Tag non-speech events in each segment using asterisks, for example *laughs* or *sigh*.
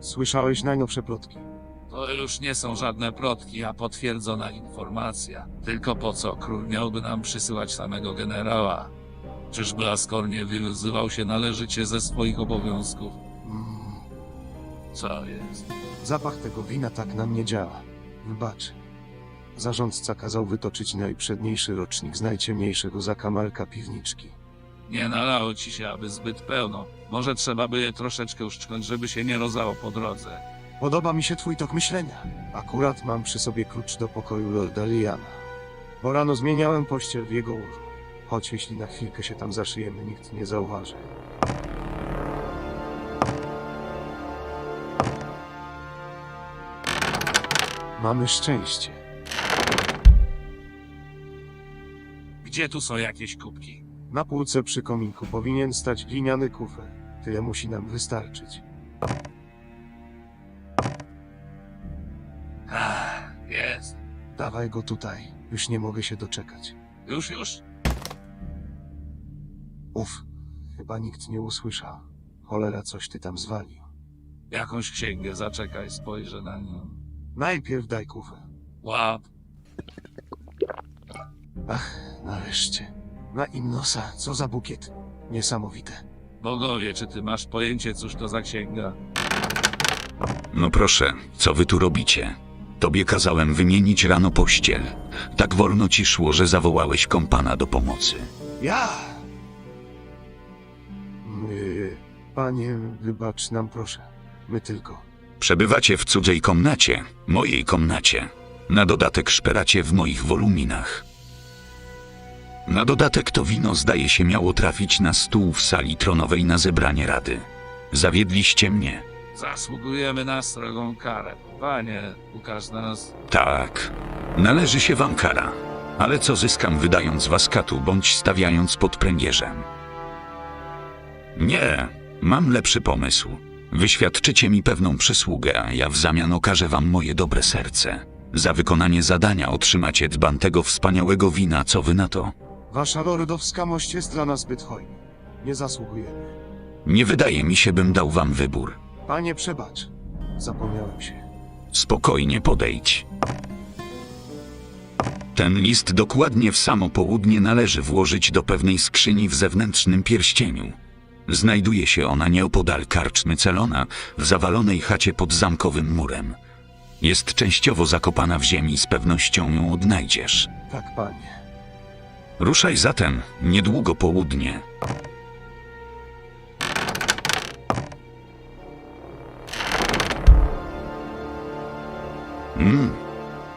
Słyszałeś najnowsze plotki? To już nie są żadne plotki, a potwierdzona informacja. Tylko po co król miałby nam przysyłać samego generała? Czyżby Askor nie wywiązywał się należycie ze swoich obowiązków? Mm, Co jest? zapach tego wina tak na mnie działa. Wybacz. Zarządca kazał wytoczyć najprzedniejszy rocznik z najciemniejszego zakamarka piwniczki. Nie nalało ci się, aby zbyt pełno. Może trzeba by je troszeczkę uszczknąć, żeby się nie rozało po drodze. Podoba mi się twój tok myślenia. Akurat mam przy sobie klucz do pokoju Lorda Liana. Bo rano zmieniałem pościel w jego łożu. Choć jeśli na chwilkę się tam zaszyjemy, nikt nie zauważy. Mamy szczęście. Gdzie tu są jakieś kubki? Na półce przy kominku powinien stać gliniany kufer. Tyle musi nam wystarczyć. Ach, jest. Dawaj go tutaj. Już nie mogę się doczekać. Już, już. Uf, chyba nikt nie usłyszał. Cholera, coś ty tam zwalił. Jakąś księgę, zaczekaj, spojrzę na nią. Najpierw daj kufer. Łap. Ach, nareszcie. Na im nosa, co za bukiet. Niesamowite. Bogowie, czy ty masz pojęcie, cóż to za księga? No proszę, co wy tu robicie? Tobie kazałem wymienić rano pościel. Tak wolno ci szło, że zawołałeś kompana do pomocy. Ja! My... Panie, wybacz nam proszę. My tylko. Przebywacie w cudzej komnacie, mojej komnacie. Na dodatek szperacie w moich woluminach. Na dodatek to wino zdaje się miało trafić na stół w sali tronowej na zebranie rady. Zawiedliście mnie. Zasługujemy na strogą karę. Panie, ukaż nas. Tak, należy się wam kara. Ale co zyskam wydając was katu bądź stawiając pod pręgierzem? Nie, mam lepszy pomysł. Wyświadczycie mi pewną przysługę, a ja w zamian okażę wam moje dobre serce. Za wykonanie zadania otrzymacie dzban tego wspaniałego wina, co wy na to? Wasza lordowska mość jest dla nas zbyt hojna. Nie zasługujemy. Nie wydaje mi się, bym dał wam wybór. Panie, przebacz. Zapomniałem się. Spokojnie podejdź. Ten list dokładnie w samo południe należy włożyć do pewnej skrzyni w zewnętrznym pierścieniu. Znajduje się ona nieopodal karczmy Celona, w zawalonej chacie pod zamkowym murem. Jest częściowo zakopana w ziemi, z pewnością ją odnajdziesz. Tak, panie. Ruszaj zatem, niedługo południe. Mm.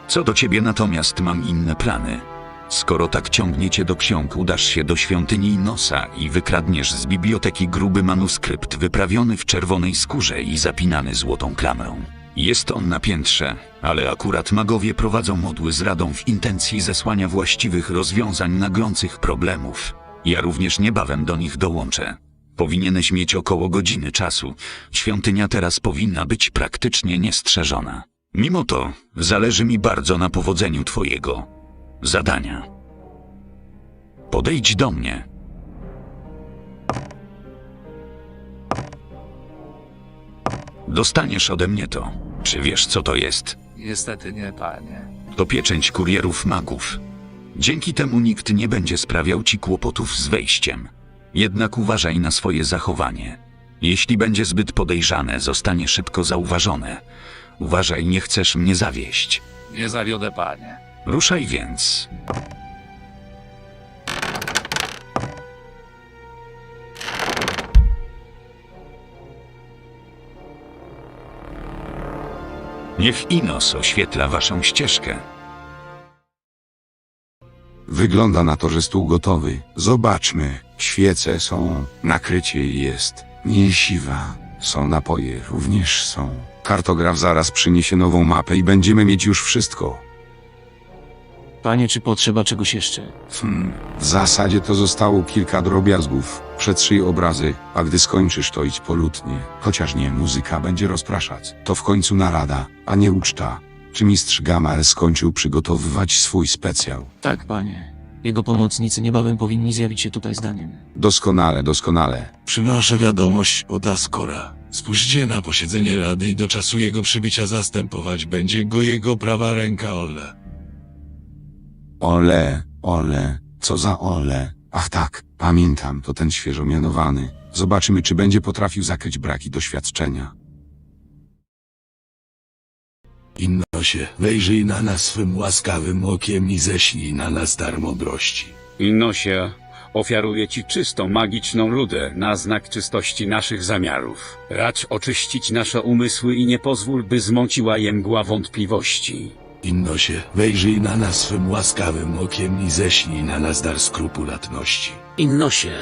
Co do ciebie natomiast mam inne plany. Skoro tak ciągniecie do ksiąg, udasz się do świątyni Nosa i wykradniesz z biblioteki gruby manuskrypt wyprawiony w czerwonej skórze i zapinany złotą klamrą. Jest on na piętrze, ale akurat magowie prowadzą modły z radą w intencji zesłania właściwych rozwiązań naglących problemów. Ja również niebawem do nich dołączę. Powinieneś mieć około godziny czasu. Świątynia teraz powinna być praktycznie niestrzeżona. Mimo to, zależy mi bardzo na powodzeniu twojego zadania. Podejdź do mnie. Dostaniesz ode mnie to. Czy wiesz, co to jest? Niestety nie, panie. To pieczęć kurierów magów. Dzięki temu nikt nie będzie sprawiał ci kłopotów z wejściem. Jednak uważaj na swoje zachowanie. Jeśli będzie zbyt podejrzane, zostanie szybko zauważone. Uważaj, nie chcesz mnie zawieść. Nie zawiodę, panie. Ruszaj więc. Niech Inos oświetla waszą ścieżkę. Wygląda na to, że stół gotowy. Zobaczmy. Świece są, nakrycie jest. Nie siwa. Są napoje, również są. Kartograf zaraz przyniesie nową mapę i będziemy mieć już wszystko. Panie, czy potrzeba czegoś jeszcze? Hmm. W zasadzie to zostało kilka drobiazgów. Przetrzyj obrazy, a gdy skończysz to idź polutnie. Chociaż nie, muzyka będzie rozpraszać. To w końcu narada, a nie uczta. Czy mistrz Gamal skończył przygotowywać swój specjał? Tak, panie. Jego pomocnicy niebawem powinni zjawić się tutaj zdaniem. Doskonale, doskonale. Przynoszę wiadomość od Askora. Spójrzcie na posiedzenie Rady i do czasu jego przybycia zastępować będzie go jego prawa ręka Ole. Ole, ole, co za ole. Ach tak, pamiętam, to ten świeżo mianowany. Zobaczymy, czy będzie potrafił zakryć braki doświadczenia. Innosie, wejrzyj na nas swym łaskawym okiem i ześlij na nas dar mądrości. Innosie, ofiaruję ci czystą, magiczną rudę na znak czystości naszych zamiarów. Racz oczyścić nasze umysły i nie pozwól, by zmąciła je mgła wątpliwości. Innosie, wejrzyj na nas swym łaskawym okiem i ześlij na nas dar skrupulatności. Innosie,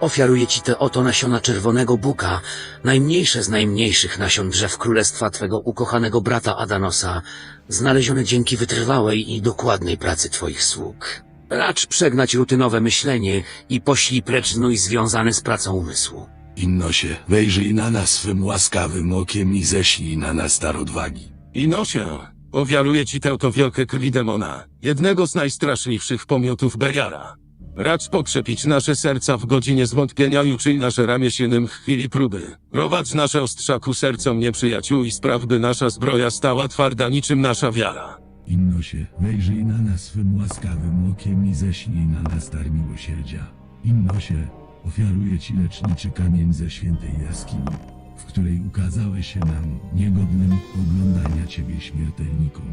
ofiaruję ci te oto nasiona czerwonego buka, najmniejsze z najmniejszych nasion drzew królestwa twego ukochanego brata Adanosa, znalezione dzięki wytrwałej i dokładnej pracy twoich sług. Racz przegnać rutynowe myślenie i poślij precz znój związany z pracą umysłu. Innosie, wejrzyj na nas swym łaskawym okiem i ześlij na nas dar odwagi. Inosie, ofiaruję ci tę oto wielkę krwi demona, jednego z najstraszliwszych pomiotów Beliara. Racz pokrzepić nasze serca w godzinie zwątpienia i uczyj nasze ramię silnym w chwili próby. Prowadź nasze ostrza ku sercom nieprzyjaciół i spraw, by nasza zbroja stała twarda niczym nasza wiara. Innosie, wejrzyj na nas swym łaskawym okiem i ześlij na nas dar miłosierdzia. Innosie, ofiaruję Ci leczniczy kamień ze świętej jaskini, w której ukazałeś się nam, niegodnym oglądania Ciebie śmiertelnikom.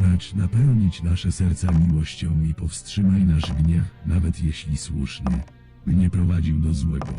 Racz napełnić nasze serca miłością i powstrzymaj nasz gniew, nawet jeśli słuszny, by nie prowadził do złego.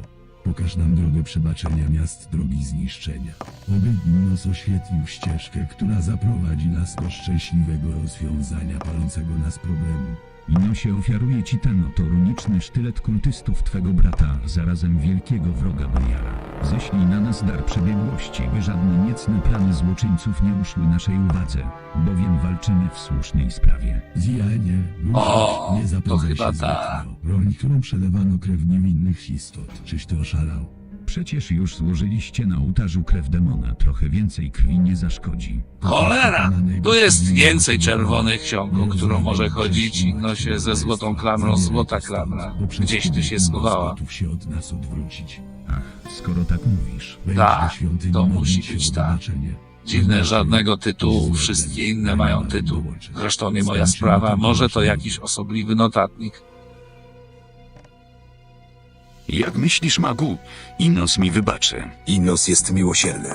Pokaż nam drogę przebaczenia miast drogi zniszczenia. Oby nos oświetlił ścieżkę, która zaprowadzi nas do szczęśliwego rozwiązania palącego nas problemu. Inosie ofiaruje ci ten oto runiczny sztylet kultystów twego brata, zarazem wielkiego wroga Beliara. Ześlij na nas dar przebiegłości, by żadne niecne plany złoczyńców nie uszły naszej uwadze, bowiem walczymy w słusznej sprawie. Zjanie, O, nie to zapoznaj chyba się ta. Broń, którą przelewano krew niewinnych istot. Czyś ty oszalał? Przecież już złożyliście na ołtarzu krew demona, trochę więcej krwi nie zaszkodzi. Cholera! Tu jest więcej czerwonych ksiąg, o którą może chodzić i nosie ze złotą klamrą złota klamra. Gdzieś ty się schowała. Się od nas odwrócić. Ach, skoro tak mówisz. Tak, to musi być tak. Dziwne, żadnego tytułu, wszystkie inne mają tytuł. Zresztą nie moja sprawa, może to jakiś osobliwy notatnik. Jak myślisz, Magu? Inos mi wybaczy. Inos jest miłosierny.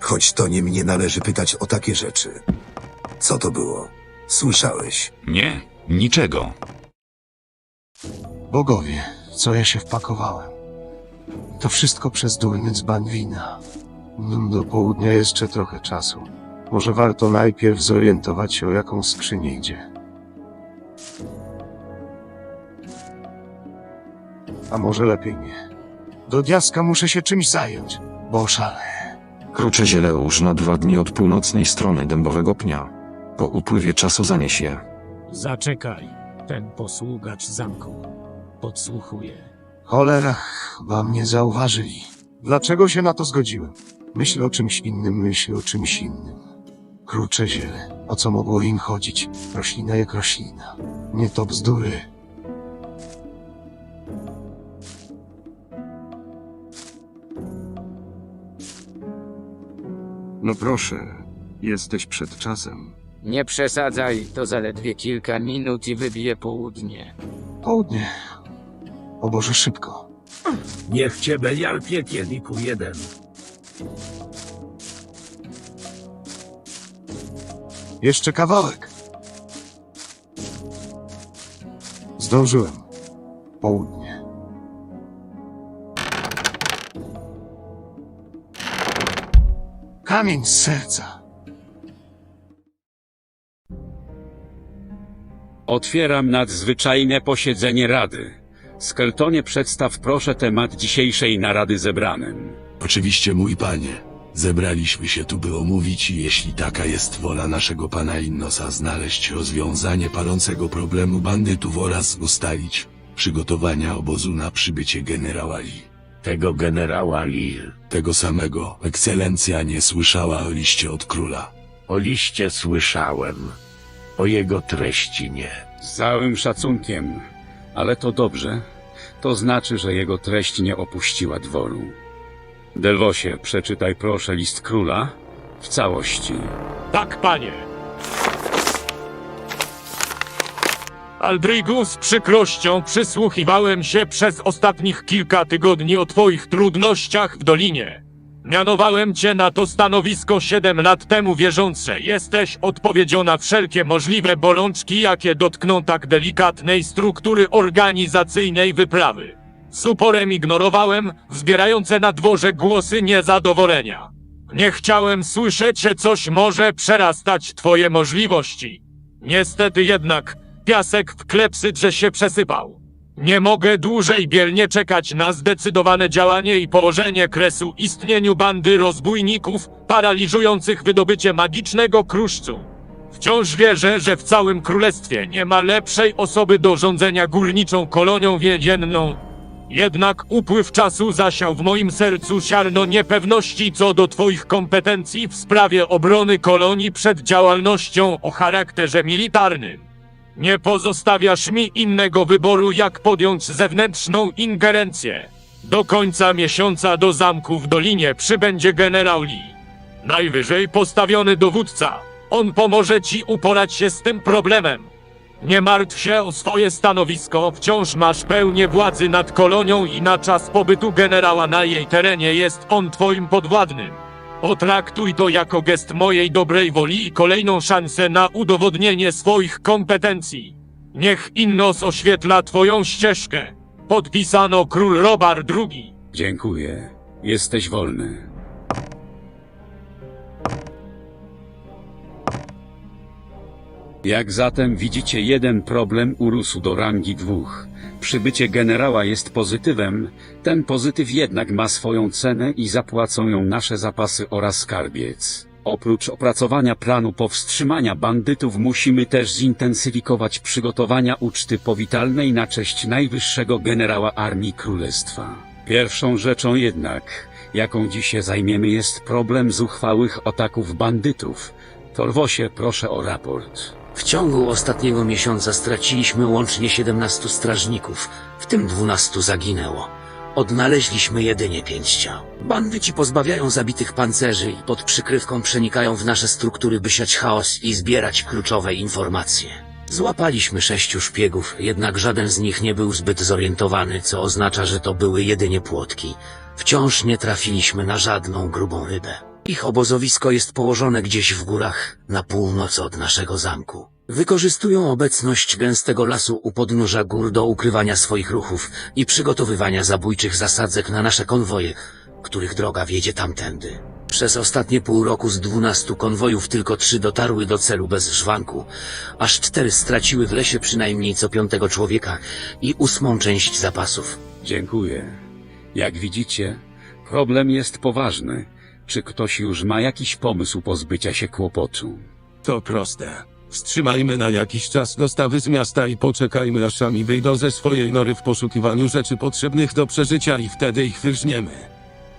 Choć to nie mnie należy pytać o takie rzeczy. Co to było? Słyszałeś? Nie, niczego. Bogowie, co ja się wpakowałem? To wszystko przez durny dzban wina. No, Do południa jeszcze trochę czasu. Może warto najpierw zorientować się, o jaką skrzynię idzie. A może lepiej nie. Do diaska muszę się czymś zająć, bo oszalę. Krucze zieleusz na dwa dni od północnej strony dębowego pnia. Po upływie czasu zanieś je. Zaczekaj, ten posługacz zamku podsłuchuje. Cholera, chyba mnie zauważyli. Dlaczego się na to zgodziłem? Myślę o czymś innym, myślę o czymś innym. Krucze ziele. O co mogło im chodzić? Roślina jak roślina. Nie to bzdury. No proszę, jesteś przed czasem. Nie przesadzaj, to zaledwie kilka minut i wybije południe. Południe. O Boże, szybko. Niech cię Belial piekielniku jeden. Jeszcze kawałek. Zdążyłem. Południe. Kamień z serca. Otwieram nadzwyczajne posiedzenie Rady. Skeltonie przedstaw proszę temat dzisiejszej narady zebranym. Oczywiście, mój panie. Zebraliśmy się tu, by omówić i jeśli taka jest wola naszego pana Innosa, znaleźć rozwiązanie palącego problemu bandytów oraz ustalić przygotowania obozu na przybycie generała Lee. Tego generała Lee. Tego samego ekscelencja nie słyszała o liście od króla. O liście słyszałem. O jego treści nie. Z całym szacunkiem, ale to dobrze. To znaczy, że jego treść nie opuściła dworu. Delwosie, przeczytaj proszę list króla w całości. Tak, panie. Aldrygu, z przykrością przysłuchiwałem się przez ostatnich kilka tygodni o twoich trudnościach w Dolinie. Mianowałem cię na to stanowisko siedem lat temu wierzące. Jesteś odpowiedzią na wszelkie możliwe bolączki, jakie dotkną tak delikatnej struktury organizacyjnej wyprawy. Z uporem ignorowałem zbierające na dworze głosy niezadowolenia. Nie chciałem słyszeć, że coś może przerastać twoje możliwości. Niestety jednak piasek w klepsydrze się przesypał. Nie mogę dłużej biernie czekać na zdecydowane działanie i położenie kresu istnieniu bandy rozbójników paraliżujących wydobycie magicznego kruszcu. Wciąż wierzę, że w całym królestwie nie ma lepszej osoby do rządzenia górniczą kolonią więzienną. Jednak upływ czasu zasiał w moim sercu ziarno niepewności co do Twoich kompetencji w sprawie obrony kolonii przed działalnością o charakterze militarnym. Nie pozostawiasz mi innego wyboru, jak podjąć zewnętrzną ingerencję. Do końca miesiąca do zamku w Dolinie przybędzie generał Lee. Najwyżej postawiony dowódca. On pomoże ci uporać się z tym problemem. Nie martw się o swoje stanowisko, wciąż masz pełnię władzy nad kolonią i na czas pobytu generała na jej terenie jest on twoim podwładnym. Potraktuj to jako gest mojej dobrej woli i kolejną szansę na udowodnienie swoich kompetencji. Niech Innos oświetla twoją ścieżkę. Podpisano król Robar II. Dziękuję. Jesteś wolny. Jak zatem widzicie, jeden problem urósł do rangi dwóch. Przybycie generała jest pozytywem, ten pozytyw jednak ma swoją cenę i zapłacą ją nasze zapasy oraz skarbiec. Oprócz opracowania planu powstrzymania bandytów musimy też zintensyfikować przygotowania uczty powitalnej na cześć najwyższego generała Armii Królestwa. Pierwszą rzeczą jednak, jaką dziś się zajmiemy jest problem zuchwałych ataków bandytów. Torwosie proszę o raport. W ciągu ostatniego miesiąca straciliśmy łącznie 17 strażników, w tym 12 zaginęło. Odnaleźliśmy jedynie pięć ciał. Bandyci pozbawiają zabitych pancerzy i pod przykrywką przenikają w nasze struktury, by siać chaos i zbierać kluczowe informacje. Złapaliśmy sześciu szpiegów, jednak żaden z nich nie był zbyt zorientowany, co oznacza, że to były jedynie płotki. Wciąż nie trafiliśmy na żadną grubą rybę. Ich obozowisko jest położone gdzieś w górach, na północ od naszego zamku. Wykorzystują obecność gęstego lasu u podnóża gór do ukrywania swoich ruchów i przygotowywania zabójczych zasadzek na nasze konwoje, których droga wiedzie tamtędy. Przez ostatnie pół roku z dwunastu konwojów tylko trzy dotarły do celu bez żwanku, aż cztery straciły w lesie przynajmniej co piątego człowieka i ósmą część zapasów. Dziękuję. Jak widzicie, problem jest poważny. Czy ktoś już ma jakiś pomysł pozbycia się kłopotu? To proste. Wstrzymajmy na jakiś czas dostawy z miasta i poczekajmy aż sami wyjdą ze swojej nory w poszukiwaniu rzeczy potrzebnych do przeżycia i wtedy ich wyrżniemy.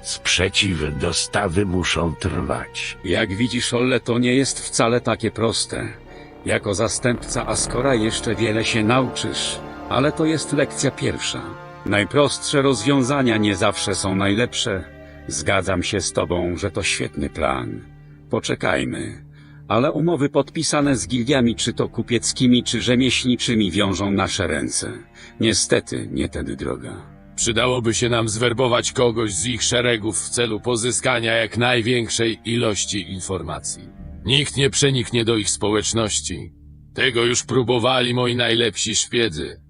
Sprzeciwy dostawy muszą trwać. Jak widzisz, Olle, to nie jest wcale takie proste. Jako zastępca Askora jeszcze wiele się nauczysz, ale to jest lekcja pierwsza. Najprostsze rozwiązania nie zawsze są najlepsze. Zgadzam się z tobą, że to świetny plan. Poczekajmy. Ale umowy podpisane z gildiami, czy to kupieckimi, czy rzemieślniczymi, wiążą nasze ręce. Niestety, nie tędy droga. Przydałoby się nam zwerbować kogoś z ich szeregów w celu pozyskania jak największej ilości informacji. Nikt nie przeniknie do ich społeczności. Tego już próbowali moi najlepsi szpiedzy.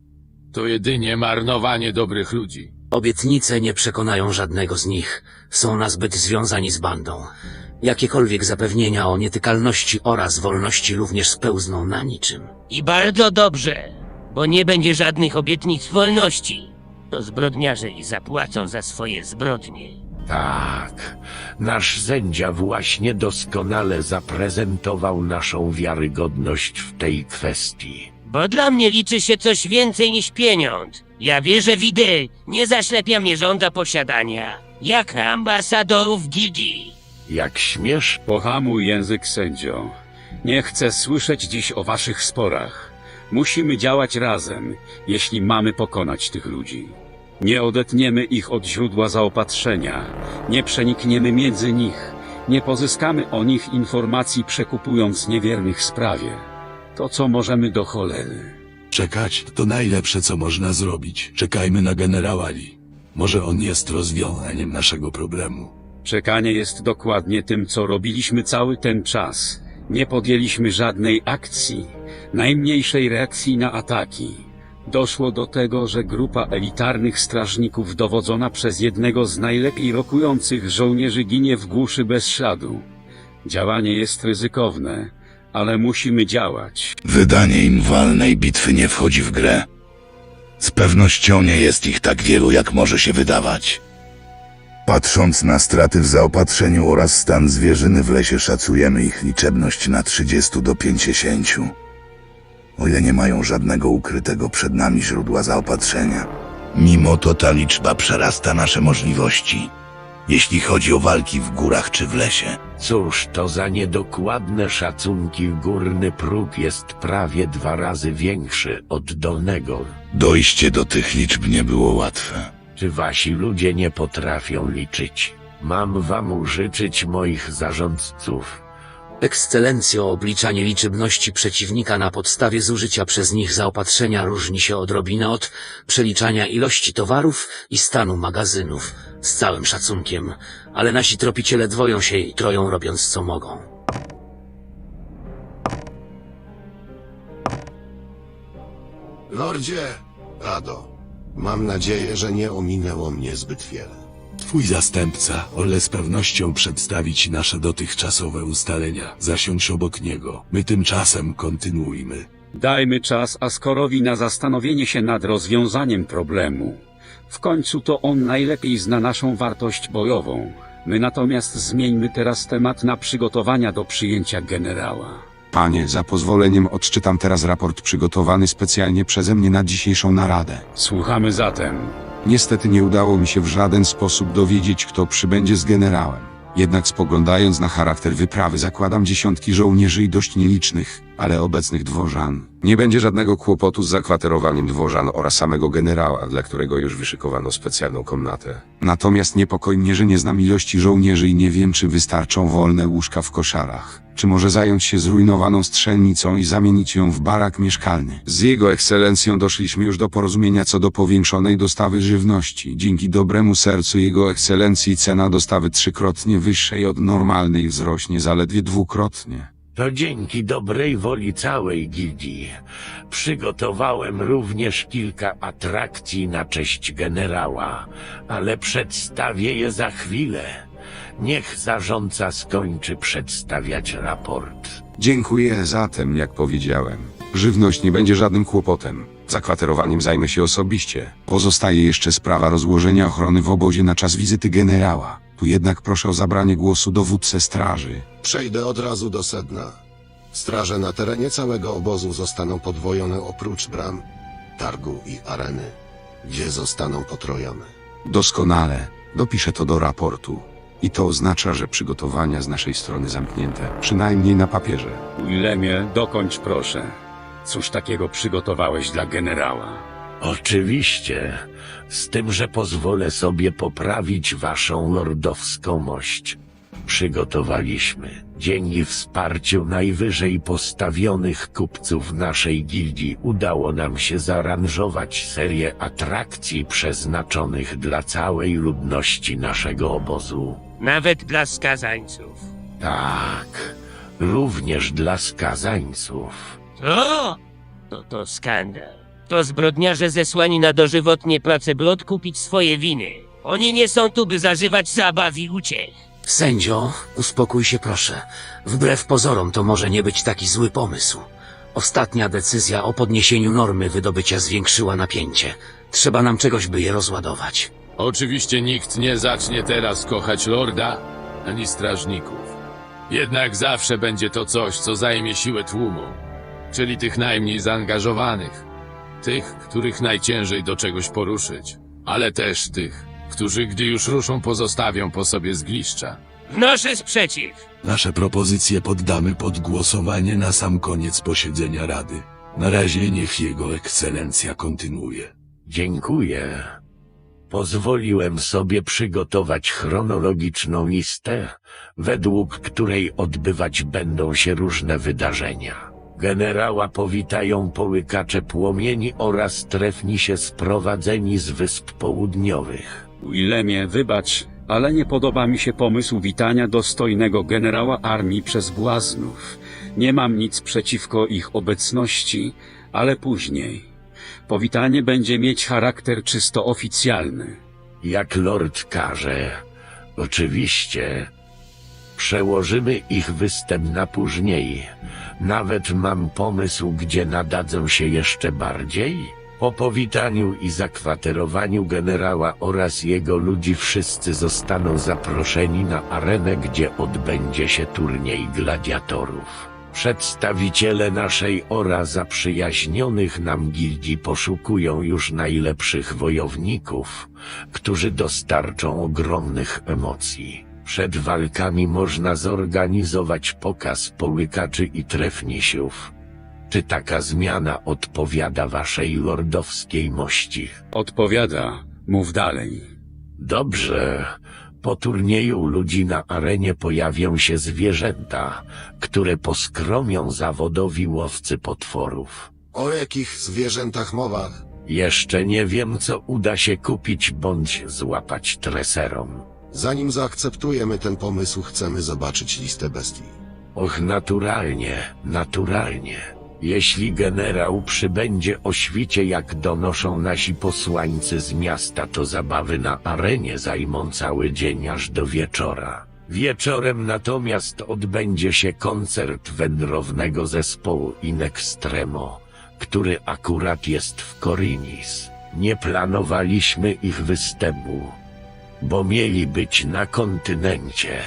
To jedynie marnowanie dobrych ludzi. Obietnice nie przekonają żadnego z nich. Są nazbyt związani z bandą. Jakiekolwiek zapewnienia o nietykalności oraz wolności również spełzną na niczym. I bardzo dobrze, bo nie będzie żadnych obietnic wolności. To zbrodniarze i zapłacą za swoje zbrodnie. Tak, nasz sędzia właśnie doskonale zaprezentował naszą wiarygodność w tej kwestii. Bo dla mnie liczy się coś więcej niż pieniądz. Ja wierzę w idee, nie zaślepia mnie żąda posiadania. Jak ambasadorów gildii. Jak śmiesz, Pohamuj język, sędzio. Nie chcę słyszeć dziś o waszych sporach. Musimy działać razem, jeśli mamy pokonać tych ludzi. Nie odetniemy ich od źródła zaopatrzenia, nie przenikniemy między nich, nie pozyskamy o nich informacji przekupując niewiernych sprawie. To co możemy do cholery. Czekać to najlepsze, co można zrobić. Czekajmy na generała Lee. Może on jest rozwiązaniem naszego problemu. Czekanie jest dokładnie tym, co robiliśmy cały ten czas. Nie podjęliśmy żadnej akcji, najmniejszej reakcji na ataki. Doszło do tego, że grupa elitarnych strażników dowodzona przez jednego z najlepiej rokujących żołnierzy ginie w głuszy bez śladu. Działanie jest ryzykowne, ale musimy działać. Wydanie im walnej bitwy nie wchodzi w grę. Z pewnością nie jest ich tak wielu, jak może się wydawać. Patrząc na straty w zaopatrzeniu oraz stan zwierzyny w lesie, szacujemy ich liczebność na 30 do 50. O ile nie mają żadnego ukrytego przed nami źródła zaopatrzenia. Mimo to ta liczba przerasta nasze możliwości, jeśli chodzi o walki w górach czy w lesie. Cóż to za niedokładne szacunki, górny próg jest prawie dwa razy większy od dolnego. Dojście do tych liczb nie było łatwe. Czy wasi ludzie nie potrafią liczyć? Mam wam użyczyć moich zarządców. Ekscelencjo, obliczanie liczebności przeciwnika na podstawie zużycia przez nich zaopatrzenia różni się odrobinę od przeliczania ilości towarów i stanu magazynów. Z całym szacunkiem, ale nasi tropiciele dwoją się i troją robiąc co mogą. Lordzie, Rado, mam nadzieję, że nie ominęło mnie zbyt wiele. Twój zastępca, ale z pewnością przedstawić nasze dotychczasowe ustalenia. Zasiądź obok niego. My tymczasem kontynuujmy. Dajmy czas Askorowi na zastanowienie się nad rozwiązaniem problemu. W końcu to on najlepiej zna naszą wartość bojową. My natomiast zmieńmy teraz temat na przygotowania do przyjęcia generała. Panie, za pozwoleniem odczytam teraz raport przygotowany specjalnie przeze mnie na dzisiejszą naradę. Słuchamy zatem. Niestety nie udało mi się w żaden sposób dowiedzieć, kto przybędzie z generałem. Jednak spoglądając na charakter wyprawy, zakładam dziesiątki żołnierzy i dość nielicznych, ale obecnych dworzan. Nie będzie żadnego kłopotu z zakwaterowaniem dworzan oraz samego generała, dla którego już wyszykowano specjalną komnatę. Natomiast niepokoi mnie, że nie znam ilości żołnierzy i nie wiem, czy wystarczą wolne łóżka w koszarach. Czy może zająć się zrujnowaną strzelnicą i zamienić ją w barak mieszkalny? Z jego ekscelencją doszliśmy już do porozumienia co do powiększonej dostawy żywności. Dzięki dobremu sercu jego ekscelencji cena dostawy trzykrotnie wyższej od normalnej wzrośnie zaledwie dwukrotnie. To dzięki dobrej woli całej gildii. Przygotowałem również kilka atrakcji na cześć generała, ale przedstawię je za chwilę. Niech zarządca skończy przedstawiać raport. Dziękuję zatem, jak powiedziałem. Żywność nie będzie żadnym kłopotem. Zakwaterowaniem zajmę się osobiście. Pozostaje jeszcze sprawa rozłożenia ochrony w obozie na czas wizyty generała. Tu jednak proszę o zabranie głosu dowódcę straży. Przejdę od razu do sedna. Straże na terenie całego obozu zostaną podwojone oprócz bram, targu i areny, gdzie zostaną potrojone. Doskonale. Dopiszę to do raportu. I to oznacza, że przygotowania z naszej strony zamknięte, przynajmniej na papierze. Wilemie, dokończ proszę. Cóż takiego przygotowałeś dla generała? Oczywiście, z tym, że pozwolę sobie poprawić waszą lordowską mość. Przygotowaliśmy, dzięki wsparciu najwyżej postawionych kupców naszej gildii, udało nam się zaaranżować serię atrakcji przeznaczonych dla całej ludności naszego obozu. Nawet dla skazańców. Tak, również dla skazańców. O! To to skandal. To zbrodniarze zesłani na dożywotnie prace, by odkupić swoje winy. Oni nie są tu, by zażywać zabaw i uciech. Sędzio, uspokój się proszę. Wbrew pozorom to może nie być taki zły pomysł. Ostatnia decyzja o podniesieniu normy wydobycia zwiększyła napięcie. Trzeba nam czegoś, by je rozładować. Oczywiście nikt nie zacznie teraz kochać lorda ani strażników. Jednak zawsze będzie to coś, co zajmie siłę tłumu, czyli tych najmniej zaangażowanych, tych, których najciężej do czegoś poruszyć, ale też tych, którzy gdy już ruszą pozostawią po sobie zgliszcza. Wnoszę sprzeciw. Nasze propozycje poddamy pod głosowanie na sam koniec posiedzenia Rady. Na razie niech jego ekscelencja kontynuuje. Dziękuję. Pozwoliłem sobie przygotować chronologiczną listę, według której odbywać będą się różne wydarzenia. Generała powitają połykacze płomieni oraz trefni się sprowadzeni z Wysp Południowych. Willemie, wybacz, ale nie podoba mi się pomysł witania dostojnego generała armii przez błaznów. Nie mam nic przeciwko ich obecności, ale później. Powitanie będzie mieć charakter czysto oficjalny. Jak lord każe, oczywiście przełożymy ich występ na później. Nawet mam pomysł, gdzie nadadzą się jeszcze bardziej. Po powitaniu i zakwaterowaniu generała oraz jego ludzi wszyscy zostaną zaproszeni na arenę, gdzie odbędzie się turniej gladiatorów. Przedstawiciele naszej ora zaprzyjaźnionych nam gildii poszukują już najlepszych wojowników, którzy dostarczą ogromnych emocji. Przed walkami można zorganizować pokaz połykaczy i trefnisiów. Czy taka zmiana odpowiada waszej lordowskiej mości? Odpowiada, mów dalej. Dobrze. Po turnieju ludzi na arenie pojawią się zwierzęta, które poskromią zawodowi łowcy potworów. O jakich zwierzętach mowa? Jeszcze nie wiem, co uda się kupić bądź złapać treserom. Zanim zaakceptujemy ten pomysł, chcemy zobaczyć listę bestii. Och, naturalnie, naturalnie. Jeśli generał przybędzie o świcie, jak donoszą nasi posłańcy z miasta, to zabawy na arenie zajmą cały dzień aż do wieczora. Wieczorem natomiast odbędzie się koncert wędrownego zespołu In Extremo, który akurat jest w Korinis. Nie planowaliśmy ich występu, bo mieli być na kontynencie,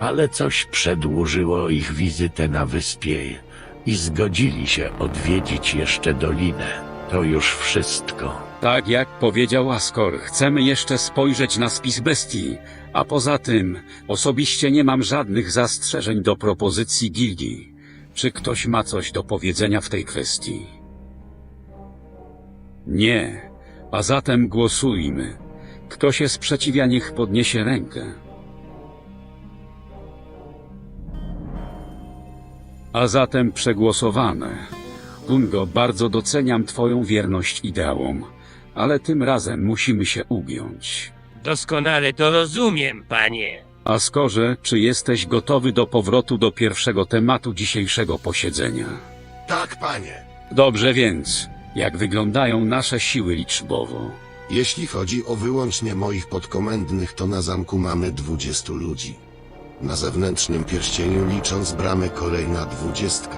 ale coś przedłużyło ich wizytę na wyspie i zgodzili się odwiedzić jeszcze dolinę. To już wszystko. Tak jak powiedział Askor, chcemy jeszcze spojrzeć na spis bestii, a poza tym osobiście nie mam żadnych zastrzeżeń do propozycji gildii. Czy ktoś ma coś do powiedzenia w tej kwestii? Nie, a zatem głosujmy. Kto się sprzeciwia, niech podniesie rękę. A zatem przegłosowane. Gungo, bardzo doceniam Twoją wierność ideałom, ale tym razem musimy się ugiąć. Doskonale to rozumiem, panie. Askorze, czy jesteś gotowy do powrotu do pierwszego tematu dzisiejszego posiedzenia? Tak, panie. Dobrze więc, jak wyglądają nasze siły liczbowo? Jeśli chodzi o wyłącznie moich podkomendnych, to na zamku mamy 20 ludzi. Na zewnętrznym pierścieniu licząc bramy kolejna dwudziestka.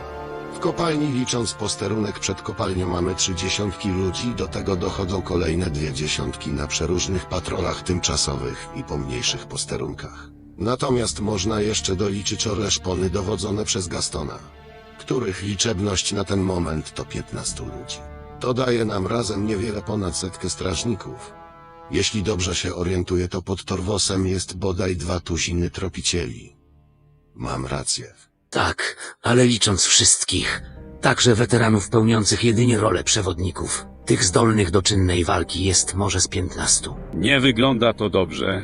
W kopalni licząc posterunek przed kopalnią mamy trzy dziesiątki ludzi, do tego dochodzą kolejne dwie dziesiątki na przeróżnych patrolach tymczasowych i pomniejszych posterunkach. Natomiast można jeszcze doliczyć oreszpony dowodzone przez Gastona, których liczebność na ten moment to 15 ludzi. To daje nam razem niewiele ponad setkę strażników. Jeśli dobrze się orientuję, to pod Torwosem jest bodaj dwa tuziny tropicieli. Mam rację. Tak, ale licząc wszystkich, także weteranów pełniących jedynie rolę przewodników, tych zdolnych do czynnej walki jest może z piętnastu. Nie wygląda to dobrze.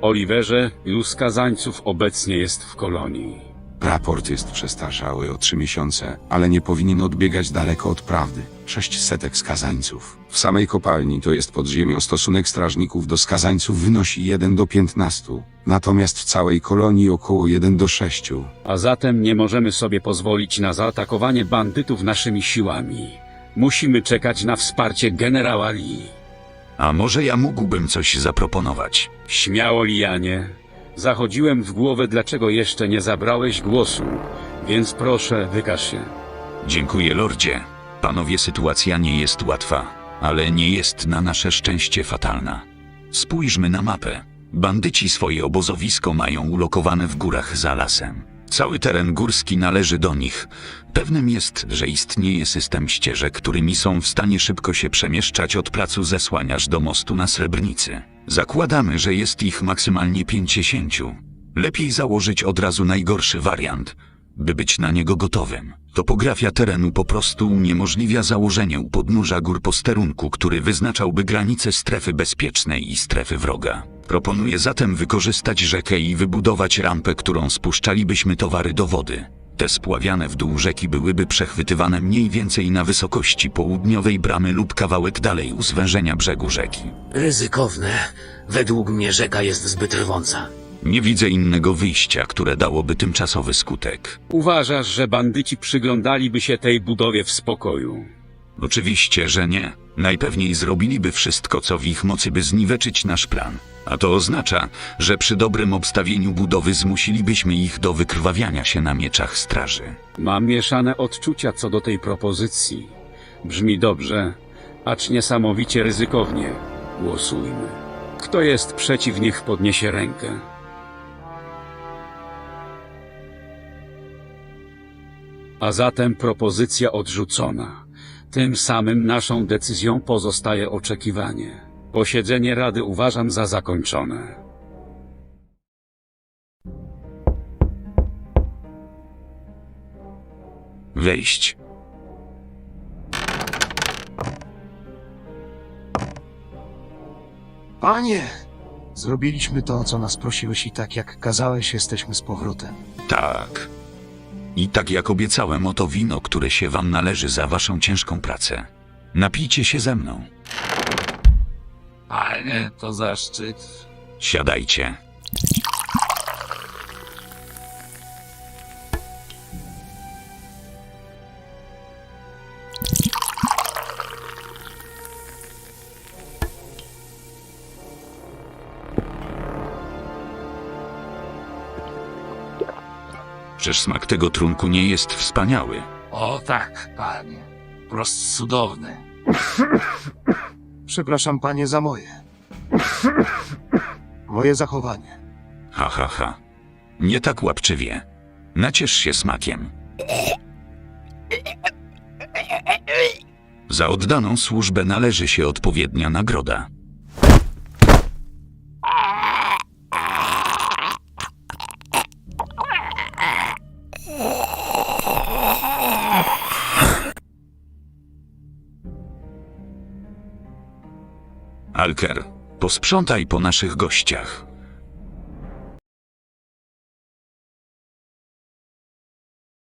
Oliverze, ilu skazańców obecnie jest w kolonii? Raport jest przestarzały o trzy miesiące, ale nie powinien odbiegać daleko od prawdy. Sześć setek skazańców. W samej kopalni to jest podziemio stosunek strażników do skazańców wynosi 1 do 15, natomiast w całej kolonii około 1 do 6. A zatem nie możemy sobie pozwolić na zaatakowanie bandytów naszymi siłami. Musimy czekać na wsparcie generała Lee. A może ja mógłbym coś zaproponować? Śmiało, Lianie. Zachodziłem w głowę, dlaczego jeszcze nie zabrałeś głosu, więc proszę, wykaż się. Dziękuję, lordzie. Panowie, sytuacja nie jest łatwa, ale nie jest na nasze szczęście fatalna. Spójrzmy na mapę. Bandyci swoje obozowisko mają ulokowane w górach za lasem. Cały teren górski należy do nich. Pewnym jest, że istnieje system ścieżek, którymi są w stanie szybko się przemieszczać od placu zesłań aż do mostu na Srebrnicy. Zakładamy, że jest ich maksymalnie 50. Lepiej założyć od razu najgorszy wariant, by być na niego gotowym. Topografia terenu po prostu uniemożliwia założenie u podnóża gór posterunku, który wyznaczałby granice strefy bezpiecznej i strefy wroga. Proponuję zatem wykorzystać rzekę i wybudować rampę, którą spuszczalibyśmy towary do wody. Te spławiane w dół rzeki byłyby przechwytywane mniej więcej na wysokości południowej bramy lub kawałek dalej u zwężenia brzegu rzeki. Ryzykowne. Według mnie rzeka jest zbyt rwąca. Nie widzę innego wyjścia, które dałoby tymczasowy skutek. Uważasz, że bandyci przyglądaliby się tej budowie w spokoju? Oczywiście, że nie. Najpewniej zrobiliby wszystko, co w ich mocy, by zniweczyć nasz plan. A to oznacza, że przy dobrym obstawieniu budowy zmusilibyśmy ich do wykrwawiania się na mieczach straży. Mam mieszane odczucia co do tej propozycji. Brzmi dobrze, acz niesamowicie ryzykownie. Głosujmy. Kto jest przeciw, niech podniesie rękę. A zatem propozycja odrzucona. Tym samym naszą decyzją pozostaje oczekiwanie. Posiedzenie Rady uważam za zakończone. Wejść. Panie! Zrobiliśmy to, o co nas prosiłeś i tak jak kazałeś, jesteśmy z powrotem. Tak. I tak jak obiecałem, oto wino, które się wam należy za waszą ciężką pracę. Napijcie się ze mną. Panie, to zaszczyt. Siadajcie. Czyż smak tego trunku nie jest wspaniały? O tak, panie. Prost cudowny. *laughs* Przepraszam, panie, za moje. Moje zachowanie. Ha, ha, ha. Nie tak łapczywie. Naciesz się smakiem. Za oddaną służbę należy się odpowiednia nagroda. Alker, posprzątaj po naszych gościach.